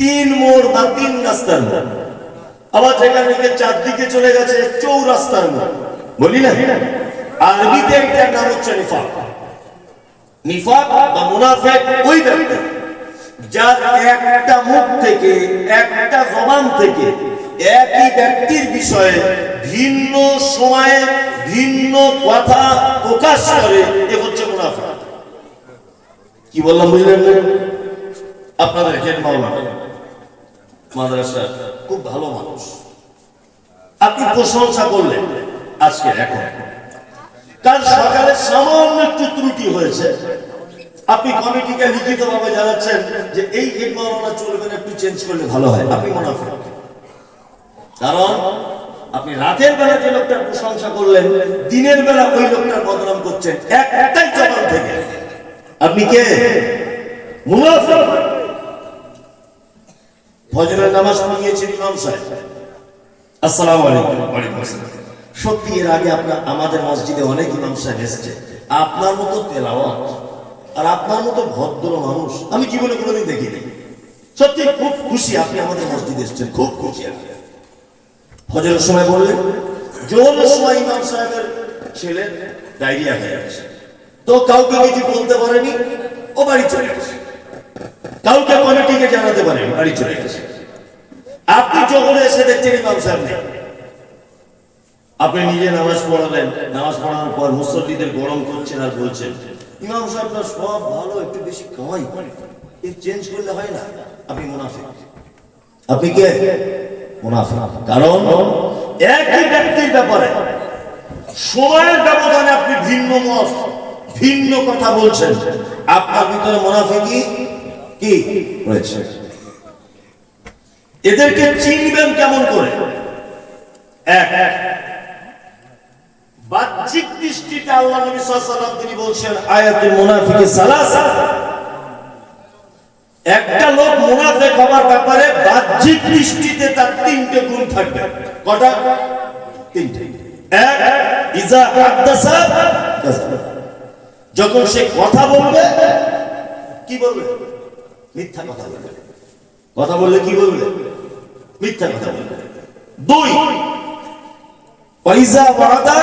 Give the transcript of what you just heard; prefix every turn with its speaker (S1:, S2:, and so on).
S1: তিন মোড় বা তিন রাস্তার মোড়। আবার যেখান থেকে চারদিকে চলে গেছে চৌরাস্তার মোড়। বলি না? আরবিতে এটার নাম হচ্ছে নিফাক। নিফাক বা মুনাফেক ওই ব্যক্তি যার একটা মুখ থেকে, একটা জবান থেকে একই ব্যক্তির বিষয়ে ভিন্ন সময়ে ভিন্ন কথা প্রকাশ করে এ হচ্ছে মুনাফা কি বললাম, বুঝলেন আপনাদের হেড মাওলানা। মাদ্রাসা খুব ভালো মানুষ। আপনি প্রশংসা করলেন আজকে এখন। কাল সকালে সামান্য একটু ত্রুটি হয়েছে। আপনি কমিটিকে লিখিত ভাবে জানাচ্ছেন যে এই মাওলানা চলবে না, একটু চেঞ্জ করলে ভালো হয়। আপনি মুনাফা কারণ আপনি রাতের বেলা যে লোকটার প্রশংসা করলেন, দিনের বেলা ওই লোকটার বদনাম করছেন এক একটাই জবান থেকে। আপনি কে? মুনাফা ফজরের নামাজ পড়িয়েছেন ইমাম সাহেব। আসসালামু আলাইকুম। আসসালাম সত্যি, এর আগে আপনার, আমাদের মসজিদে অনেক ইমাম সাহেব এসেছে। আপনার মতো তেলাওয়াত আর আপনার মতো ভদ্র মানুষ আমি জীবনে কোনোদিন দেখিনি। সত্যি, খুব খুশি আপনি আমাদের মসজিদে এসেছেন। খুব খুশি ফজরের সময় বললেন জোরের সময় ইমাম সাহেবের ছেলে ডায়রিয়া হয়ে গেছে। তো কাউকে কিছু বলতে পারেনি, ও বাড়ি চলে গেছে। কাউকে কমিটিকে জানাতে পারেনি, বাড়ি চলে গেছে। আপনি যখন এসে দেখছেন ইমাম সাহেব আপনি নিজে নামাজ পড়ালেন, নামাজ পড়ানোর পর মুসল্লিদের গরম করছেন আর বলছেন, ইমাম সাহেবরা সব ভালো, একটু বেশি কামাই এর চেঞ্জ করলে হয় না, আপনি মুনাফিক। আপনি কে? মুনাফিক। কারণ একই ব্যক্তির ব্যাপারে সময়ের ব্যবধানে আপনি ভিন্ন মত, ভিন্ন কথা বলছেন। আপনার ভিতরে মুনাফিকি কি রয়েছে? এদেরকে চিনবেন কেমন করে? এক, বাহ্যিক দৃষ্টিতে আল্লাহ নবী ওয়াসাল্লাম তিনি বলছেন, আয়াতুল মুনাফিকি সালাসা। একটা লোক মুনাফিক হওয়ার ব্যাপারে বাহ্যিক দৃষ্টিতে তার তিনটে গুণ থাকবে। কটা? তিনটে। এক, ইজা হাদাসা যখন সে কথা বলবে, কি বলবে? মিথ্যা কথা বলবে। কথা বললে কি বলবে? মিথ্যা কথা বলবে। দুই পয়সা ওয়াদা